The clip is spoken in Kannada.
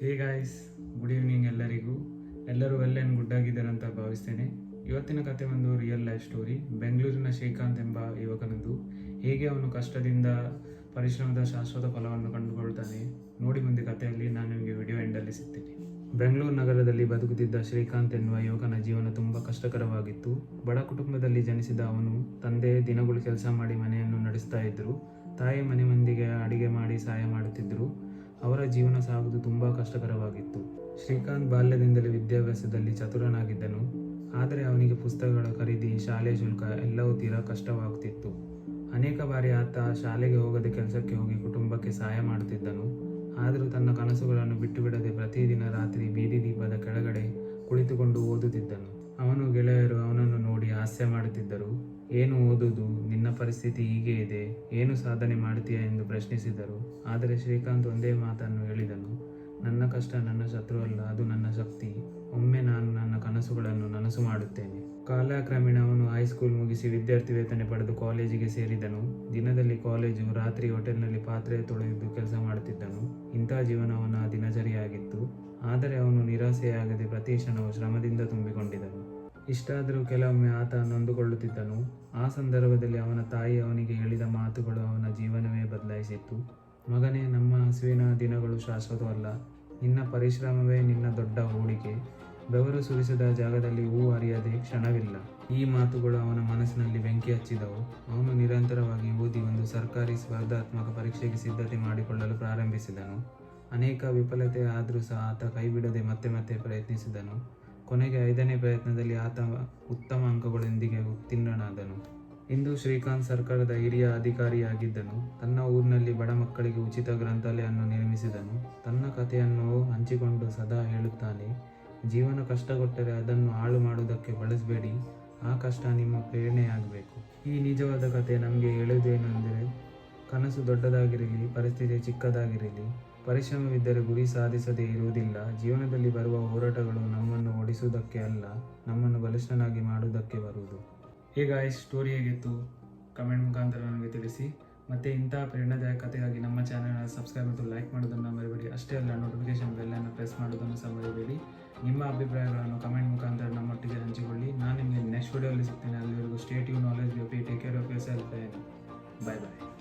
ಹೇ ಗಾಯ್ಸ್ ಗುಡ್ ಈವ್ನಿಂಗ್ ಎಲ್ಲರಿಗೂ. ಎಲ್ಲರೂ ವೆಲ್ ಆ್ಯಂಡ್ ಗುಡ್ ಆಗಿದ್ದಾರೆ ಅಂತ ಭಾವಿಸ್ತೇನೆ. ಇವತ್ತಿನ ಕತೆ ಒಂದು ರಿಯಲ್ ಲೈಫ್ ಸ್ಟೋರಿ ಬೆಂಗಳೂರಿನ ಶ್ರೀಕಾಂತ್ ಎಂಬ ಯುವಕನದು ಹೇಗೆ ಅವನು ಕಷ್ಟದಿಂದ ಪರಿಶ್ರಮದ ಶಾಶ್ವತ ಫಲವನ್ನು ಕಂಡುಕೊಳ್ತಾನೆ? ನೋಡಿ ಮುಂದೆ ಕಥೆಯಲ್ಲಿ ನಾನು ನಿಮಗೆ ವಿಡಿಯೋ ಎಂಡಲ್ಲಿ ಸಿಗ್ತೀನಿ. ಬೆಂಗಳೂರು ನಗರದಲ್ಲಿ ಬದುಕುತ್ತಿದ್ದ ಶ್ರೀಕಾಂತ್ ಎನ್ನುವ ಯುವಕನ ಜೀವನ ತುಂಬ ಕಷ್ಟಕರವಾಗಿತ್ತು. ಬಡ ಕುಟುಂಬದಲ್ಲಿ ಜನಿಸಿದ ಅವನು ತಂದೆ ದಿನಗಳು ಕೆಲಸ ಮಾಡಿ ಮನೆಯನ್ನು ನಡೆಸ್ತಾ ಇದ್ದರು. ತಾಯಿ ಮನೆ ಮಂದಿಗೆ ಅಡಿಗೆ ಮಾಡಿ ಸಹಾಯ ಮಾಡುತ್ತಿದ್ದರು. ಅವರ ಜೀವನ ಸಾಗುವುದು ತುಂಬ ಕಷ್ಟಕರವಾಗಿತ್ತು. ಶ್ರೀಕಾಂತ್ ಬಾಲ್ಯದಿಂದಲೇ ವಿದ್ಯಾಭ್ಯಾಸದಲ್ಲಿ ಚತುರನಾಗಿದ್ದನು. ಆದರೆ ಅವನಿಗೆ ಪುಸ್ತಕಗಳ ಖರೀದಿ, ಶಾಲೆ ಶುಲ್ಕ ಎಲ್ಲವೂ ತೀರಾ ಕಷ್ಟವಾಗುತ್ತಿತ್ತು ಅನೇಕ ಬಾರಿ ಆತ ಶಾಲೆಗೆ ಹೋಗದೆ ಕೆಲಸಕ್ಕೆ ಹೋಗಿ ಕುಟುಂಬಕ್ಕೆ ಸಹಾಯ ಮಾಡುತ್ತಿದ್ದನು. ಆದರೂ ತನ್ನ ಕನಸುಗಳನ್ನು ಬಿಟ್ಟು ಬಿಡದೆ ಪ್ರತಿದಿನ ರಾತ್ರಿ ಬೀದಿ ದೀಪದ ಕೆಳಗಡೆ ಕುಳಿತುಕೊಂಡು ಓದುತ್ತಿದ್ದನು. ಅವನು ನೋಡಿ ಹಾಸ್ಯ ಮಾಡುತ್ತಿದ್ದರು. ಏನು ಓದುವುದು ನಿನ್ನ ಪರಿಸ್ಥಿತಿ ಹೀಗೆ ಇದೆ. ಏನು ಸಾಧನೆ ಮಾಡ್ತೀಯಾ ಎಂದು ಪ್ರಶ್ನಿಸಿದರು. ಆದರೆ ಶ್ರೀಕಾಂತ್ ಒಂದೇ ಮಾತನ್ನು ಹೇಳಿದನು. ನನ್ನ ಕಷ್ಟ ನನ್ನ ಶತ್ರು ಅಲ್ಲ, ಅದು ನನ್ನ ಶಕ್ತಿ. ಒಮ್ಮೆ ನಾನು ನನ್ನ ಕನಸುಗಳನ್ನು ನನಸು ಮಾಡುತ್ತೇನೆ. ಕಾಲಕ್ರಮೇಣ ಅವನು ಹೈಸ್ಕೂಲ್ ಮುಗಿಸಿ ವಿದ್ಯಾರ್ಥಿ ವೇತನ ಪಡೆದು ಕಾಲೇಜಿಗೆ ಸೇರಿದನು. ದಿನದಲ್ಲಿ ಕಾಲೇಜು, ರಾತ್ರಿ ಹೋಟೆಲ್ನಲ್ಲಿ ಪಾತ್ರೆ ತೊಳೆದು ಕೆಲಸ ಮಾಡುತ್ತಿದ್ದನು. ಇಂಥ ಜೀವನ ಅವನ ದಿನಚರಿಯಾಗಿತ್ತು. ಆದರೆ ಅವನು ನಿರಾಸೆಯಾಗದೆ ಪ್ರತಿ ಕ್ಷಣವು ಶ್ರಮದಿಂದ ತುಂಬಿಕೊಂಡಿದ್ದನು. ಇಷ್ಟಾದರೂ ಕೆಲವೊಮ್ಮೆ ಆತ ನೊಂದುಕೊಳ್ಳುತ್ತಿದ್ದನು. ಆ ಸಂದರ್ಭದಲ್ಲಿ ಅವನ ತಾಯಿ ಅವನಿಗೆ ಹೇಳಿದ ಮಾತುಗಳು ಅವನ ಜೀವನವೇ ಬದಲಾಯಿಸಿತ್ತು. ಮಗನೇ, ನಮ್ಮ ಹಸುವಿನ ದಿನಗಳು ಶಾಶ್ವತವಲ್ಲ. ನಿನ್ನ ಪರಿಶ್ರಮವೇ ನಿನ್ನ ದೊಡ್ಡ ಹೂಡಿಕೆ. ಬೆವರು ಸುರಿಸಿದ ಜಾಗದಲ್ಲಿ ಹೂ ಅರಿಯದೆ ಕ್ಷಣವಿಲ್ಲ. ಈ ಮಾತುಗಳು ಅವನ ಮನಸ್ಸಿನಲ್ಲಿ ಬೆಂಕಿ ಹಚ್ಚಿದವು. ಅವನು ನಿರಂತರವಾಗಿ ಓದಿ ಒಂದು ಸರ್ಕಾರಿ ಸ್ಪರ್ಧಾತ್ಮಕ ಪರೀಕ್ಷೆಗೆ ಸಿದ್ಧತೆ ಮಾಡಿಕೊಳ್ಳಲು ಪ್ರಾರಂಭಿಸಿದನು. ಅನೇಕ ವಿಫಲತೆ ಆದರೂ ಸಹ ಆತ ಕೈಬಿಡದೆ ಮತ್ತೆ ಮತ್ತೆ ಪ್ರಯತ್ನಿಸಿದನು. ಕೊನೆಗೆ ಐದನೇ ಪ್ರಯತ್ನದಲ್ಲಿ ಆತ ಉತ್ತಮ ಅಂಕಗಳೊಂದಿಗೆ ಉತ್ತೀರ್ಣನಾದನು. ಇಂದು ಶ್ರೀಕಾಂತ್ ಸರ್ಕಾರದ ಹಿರಿಯ ಅಧಿಕಾರಿಯಾಗಿದ್ದನು. ತನ್ನ ಊರಿನಲ್ಲಿ ಬಡ ಮಕ್ಕಳಿಗೆ ಉಚಿತ ಗ್ರಂಥಾಲಯವನ್ನು ನಿರ್ಮಿಸಿದನು. ತನ್ನ ಕಥೆಯನ್ನು ಹಂಚಿಕೊಂಡು ಸದಾ ಹೇಳುತ್ತಾನೆ, ಜೀವನ ಕಷ್ಟ ಕೊಟ್ಟರೆ ಅದನ್ನು ಹಾಳು ಮಾಡುವುದಕ್ಕೆ ಬಳಸಬೇಡಿ. ಆ ಕಷ್ಟ ನಿಮ್ಮ ಪ್ರೇರಣೆಯಾಗಬೇಕು. ಈ ನಿಜವಾದ ಕಥೆ ನಮಗೆ ಹೇಳುವುದೇನೆಂದರೆ ಕನಸು ದೊಡ್ಡದಾಗಿರಲಿ, ಪರಿಸ್ಥಿತಿ ಚಿಕ್ಕದಾಗಿರಲಿ, ಪರಿಶ್ರಮವಿದ್ದರೆ ಗುರಿ ಸಾಧಿಸದೇ ಇರುವುದಿಲ್ಲ. ಜೀವನದಲ್ಲಿ ಬರುವ ಹೋರಾಟಗಳು ನಮ್ಮನ್ನು ಓಡಿಸುವುದಕ್ಕೆ ಅಲ್ಲ, ನಮ್ಮನ್ನು ಬಲಿಷ್ಠನಾಗಿ ಮಾಡುವುದಕ್ಕೆ ಬರುವುದು. ಈಗ ಈ ಸ್ಟೋರಿ ಹೇಗಿತ್ತು? ಕಮೆಂಟ್ ಮುಖಾಂತರ ನನಗೆ ತಿಳಿಸಿ. ಮತ್ತು ಇಂತಹ ಪ್ರೇರಣಾದಾಯಕ ಕಥೆಗಾಗಿ ನಮ್ಮ ಚಾನಲ್ನ ಸಬ್ಸ್ಕ್ರೈಬ್ ಮತ್ತು ಲೈಕ್ ಮಾಡೋದನ್ನು ಮರಿಬೇಡಿ. ಅಷ್ಟೇ ಅಲ್ಲ ನೋಟಿಫಿಕೇಶನ್ ಬೆಲ್ಲನ್ನು ಪ್ರೆಸ್ ಮಾಡೋದನ್ನು ಸಹ ಮರಿಬೇಡಿ. ನಿಮ್ಮ ಅಭಿಪ್ರಾಯಗಳನ್ನು ಕಮೆಂಟ್ ಮುಖಾಂತರ ನಮ್ಮೊಟ್ಟಿಗೆ ಹಂಚಿಕೊಳ್ಳಿ. ನಾನು ನಿಮಗೆ ನೆಕ್ಸ್ಟ್ ವೀಡಿಯೋಲ್ಲಿ ಸಿಗ್ತೇನೆ. ಅಲ್ಲಿವರೆಗೂ state you knowledge be take care of yourself bye bye